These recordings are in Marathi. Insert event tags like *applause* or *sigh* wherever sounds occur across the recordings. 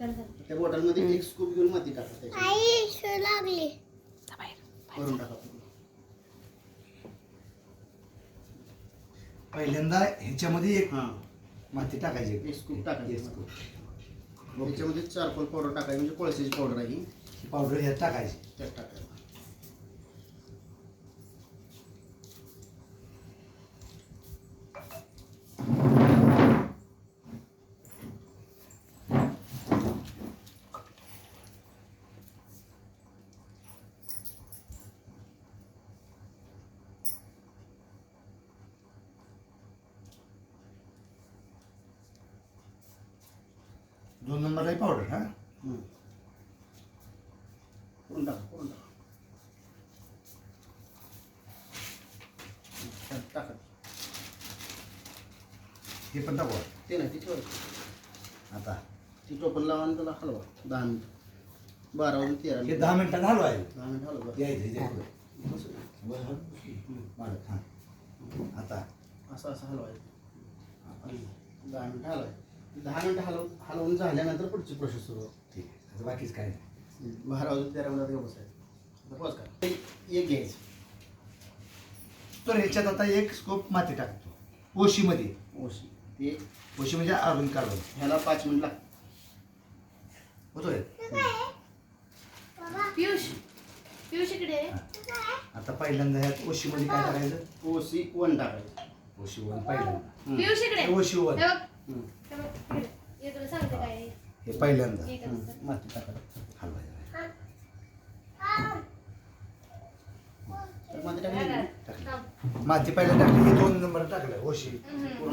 त्या बॉटलमध्ये एक स्कूप घेऊन माती टाका त्याच्यात. आई शो लागली करून टाका. पहिल्यांदा ह्याच्यामध्ये एक हा माती टाकायची एक स्कूप टाकायची. एक scoop. त्याच्यामध्ये चारकोल पावडर टाकायची म्हणजे कोळशाची पावडर आहे ही. ही पावडर ह्यात टाकायची त्यात टाकायला दोन नंबरला पावडर हा हम्म. करून टाका करून टाका त्यात टाका. हे पण टाकू ते नाही ती ठेवा आता. ती टोपण लावा आणि त्याला हलवा. दहा मिनिट. बारा वाजून तेरा हे मिनिट. दहा मिनिटांना हलवायचं दहा मिनिट हलवा. यायचं हा. आता. असं असं हलवायचं दहा मिनिट हलवायचं दहा मिनिट हलव हलवून झाल्यानंतर पुढची प्रोसेस सुरू होते. ठीक आहे. बाकीच काय नाही. बारा वाजून तेरा मिनिटात गप्प बसायचं. आता बस का एक घ्यायचं. तर ह्याच्यात आता एक स्कोप माती टाकतो. ओशीमध्ये ओशी. ते ओशी म्हणजे आरून काढून ह्याला पाच मिनिट लागतात. होतोय? पियुष पियुष इकडे आता पहिल्यांदा ह्यात ओशीमध्ये काय टाकायचं ओशी वन टाकायचं. ओशी वन पहिल्यांदा. हम्म. पियुष इकडे ओशी वन हे बघ, हम्म. हे बघ, इकडे. हे तुला सांगते काय आहे. हे पहिल्यांदा. माती माती टाकायची टाकलं. हे दोन नंबर टाकलं ओशी.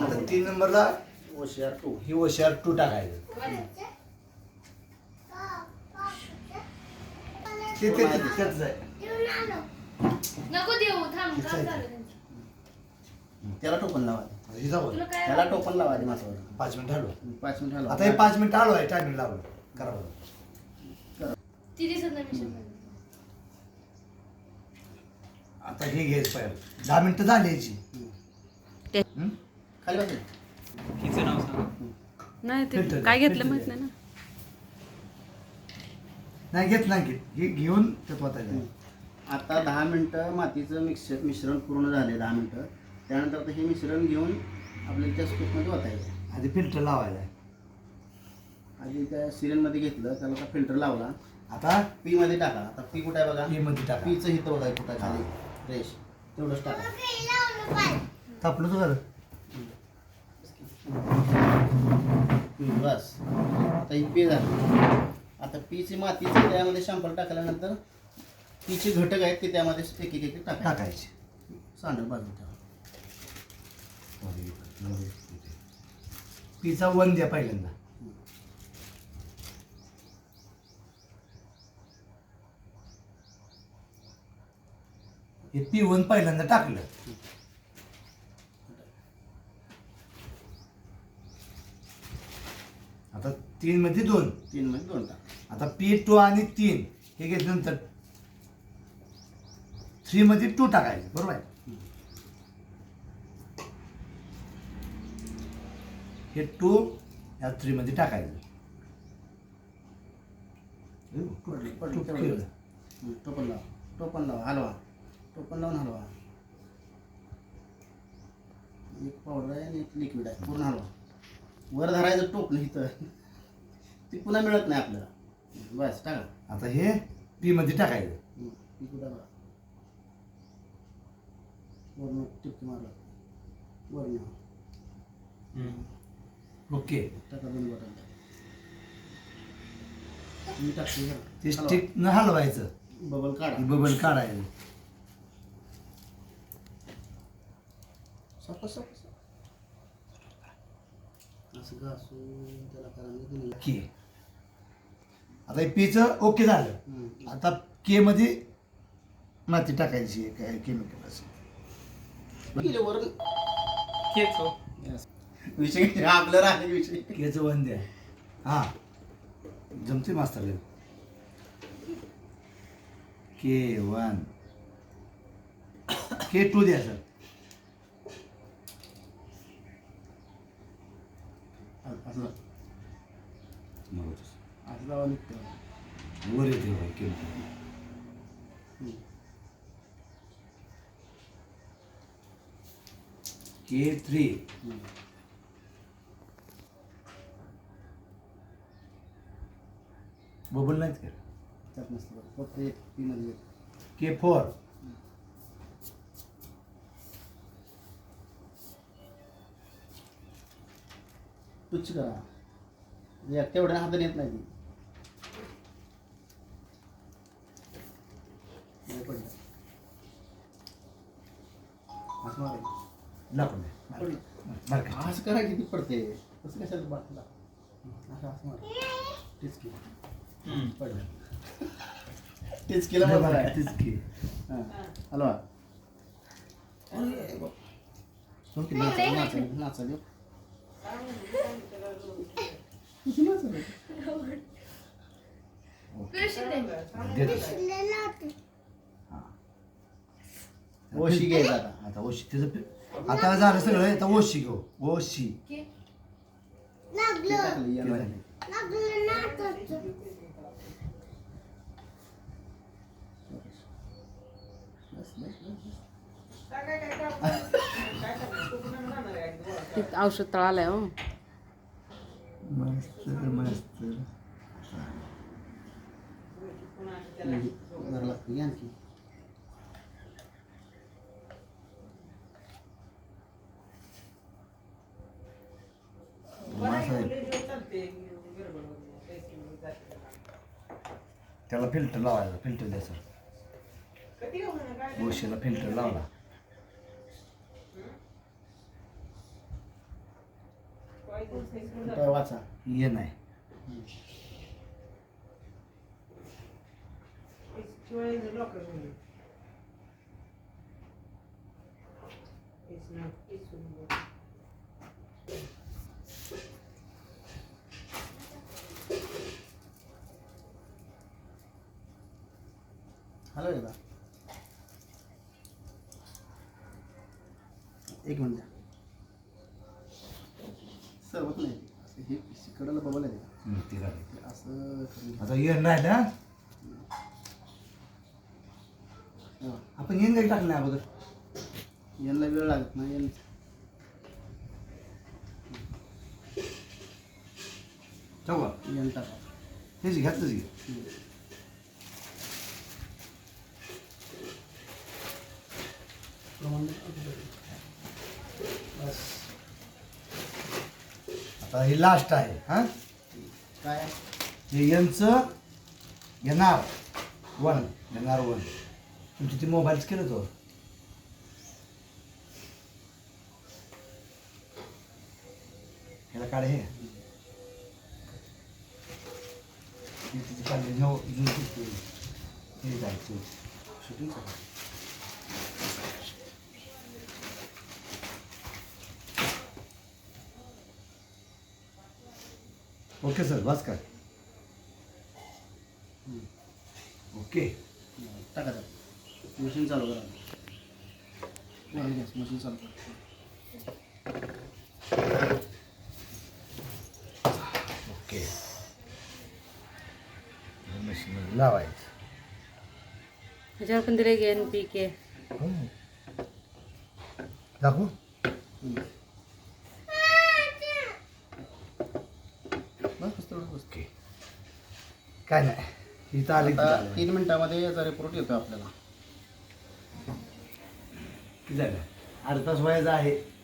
आता तीन नंबरला ओशी आर टू ही ओशी आर टू टाकायचं. ते आहे. त्याला टोपण लावा हे जाऊ तुला काय त्याला टोपण लावा आधी पाच मिनिट हलवा. पाच मिनिट आता हे पाच मिनिट आलो आहे टायमिंग लावलं करा बरं. ती दिसत नाही मिशन आता हे घ्यायचं पाहिजे दहा मिनिटं झाली याची. हं? खाली बसेल हिचं नाव सांग. नाही ते काय घेतलं माहीत नाही ना. नाही घेत नाही घेत. हे घेऊन वाटायचं आता दहा मिनटं मातीचं मिक्स मिश्रण पूर्ण झाले दहा मिनटं. त्यानंतर आता हे मिश्रण घेऊन आपल्याला त्या स्कूपमध्ये वाटायचं आधी फिल्टर लावायला आहे. आधी त्या सिरियलमध्ये घेतलं त्याला आता फिल्टर लावला. आता? पी मध्ये टाका. आता पी कुठे आहे बघा? हे मध्ये टाका. पीचं बघा कुठं आहे खाली? रेश तेवढंच टाका. तापलं तर झालं. हम्म, बस. आता ही पी झालं. आता पीची मातीचं त्यामध्ये शंपर टाकल्यानंतर पीचे घटक आहेत ते त्यामध्ये एक एक एक टाका टाकायचे सांडर बाजू पिझ्झा वन द्या पहिल्यांदा. हे पी वन पहिल्यांदा टाकलं. आता तीन मध्ये दोन. तीन मध्ये दोन टाका. आता पी टू आणि तीन हे घेतल्यानंतर थ्री मध्ये टू टाकायचं बरोबर आहे? हे टू या थ्री मध्ये टाकायचं टू टोपण लावा टोपण लावा हलवा. टोपण लावून हलवा. एक पावडर आहे आणि एक लिक्विड आहे पूर्ण हलवा. वर धरायचं टोपलं इथं. *laughs* ती पुन्हा मिळत नाही आपल्याला. बस टाका. आता हे पी मध्ये टाकायचं. लिक्विड हलवा वरून टिपकी मारला. वरून. ओके. टाका दोन बटन मी टाकते ते स्टिक न हलवायचं. बबल काढा. बबल काढायचं. सपा सपा असं घासून त्याला करा के. आता हे पीचं ओके झालं. आता के मध्ये माती टाकायची आहे, काय केमिकल असं हो. विषय आपलं राहिले विषय. केचं वन द्या हा. जमते मास्तर के वन. के टू द्या सर. असं असं जावं निघतं. वर येते केमिकल के थ्री. बबल नाहीत का त्यात नसतं बरं. फक्त एक तीनच. K four. तुच्छ करा. एक तेवढ्या हातात येत नाही ती. लय पडलं. असं मारायचं. लाकूड पडलं. मार्केट असं करा किती पडते. कसं कशाला बाटला असं असं मार. तेच की. तेच केलं बरोबर आहे तेच की. हां. हॅलो. ओशी घ्यायचा आता आता. ओशी त्याचं पि- आता झालं सगळं आता ओशी घेऊ. ओशी घे. ते टाकलं, याला नाही. बस, बस, बस, बस. तिथं औषध तळालंय हो. मस्त मस्त आणखी. त्याला फिल्टर लावायचा फिल्टर द्यायचं. ओशीला फिल्टर लावला वाचा ये नाही हॅलो दादा एक मिनिट सर होत नाही असं हे कडला का? ते झालं. ते असं करून- आता येण राहिलं हा? हा. आपण येण काही टाकलं नाही अगोदर यांना वेळ लागत नाही यांना चौघा यांना टाका हेच घ्यातच घे बस. आता हे लास्ट आहे हा? काय? हे यांचं येणार वन येणार वन. तुमची ती मोबाईलच केलं तो. ह्याला काढ हे. काढले नऊ जून? ओके सर बस काय ओके. टाका टाका. मशीन चालू करा. मशीन चालू करा. ओके. मशीनमध्ये लावायचं. त्याच्यावर पण दिले एन पी के. दाखवू हम्म. बस बस तेवढं बस ओके काय नाही. इथं आलं आता. तीन मिनिटामध्ये याचा रिपोर्ट येतो आपल्याला. झालं. अर्धा तास व्हायचा आहे.